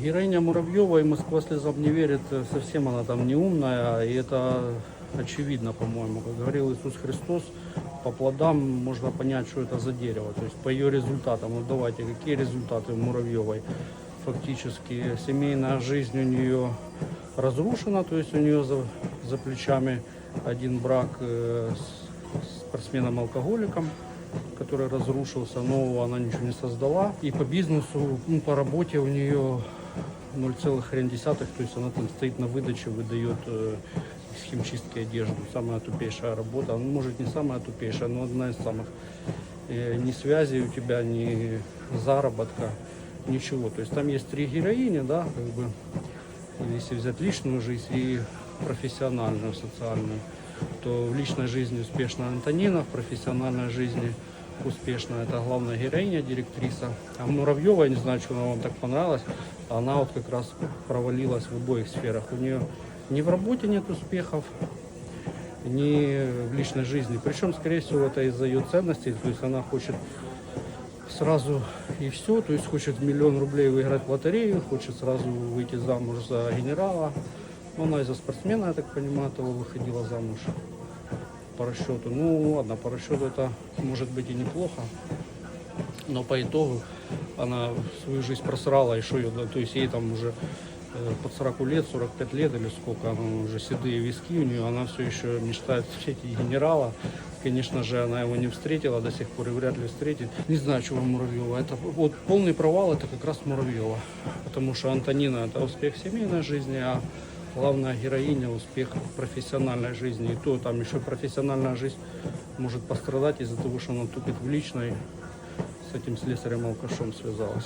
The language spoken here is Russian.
Героиня Муравьева и Москва слезам не верит, совсем она там не умная, и это очевидно, по-моему. Как говорил Иисус Христос, по плодам можно понять, что это за дерево, то есть по ее результатам. Ну давайте, какие результаты у Муравьевой? Фактически семейная жизнь у нее разрушена, то есть у нее за, за плечами один брак э, с спортсменом-алкоголиком, который разрушился, нового она ничего не создала. И по бизнесу, ну, по работе у нее 0,1, то есть она там стоит на выдаче, выдает э, из химчистки одежду. Самая тупейшая работа, ну, может не самая тупейшая, но одна из самых. Э, ни связи у тебя, ни заработка, ничего. То есть там есть три героини, да, как бы, если взять личную жизнь и профессиональную, социальную, то в личной жизни успешна Антонина, в профессиональной жизни успешна это главная героиня, директриса. А Муравьева, я не знаю, что она вам так понравилась, она вот как раз провалилась в обоих сферах. У нее ни в работе нет успехов, ни в личной жизни. Причем, скорее всего, это из-за ее ценностей, то есть она хочет сразу и все, то есть хочет миллион рублей выиграть в лотерею, хочет сразу выйти замуж за генерала. Она из-за спортсмена, я так понимаю, того выходила замуж по расчету. Ну ладно, по расчету это может быть и неплохо, но по итогу она свою жизнь просрала, и что ее, то есть ей там уже э, под 40 лет, 45 лет или сколько, она уже седые виски у нее, она все еще мечтает встретить генерала. Конечно же, она его не встретила до сих пор и вряд ли встретит. Не знаю, чего Муравьева. Это вот полный провал это как раз Муравьева. Потому что Антонина это успех семейной жизни, а главная героиня успех в профессиональной жизни. И то там еще профессиональная жизнь может пострадать из-за того, что она тупит в личной с этим слесарем алкашом связалась.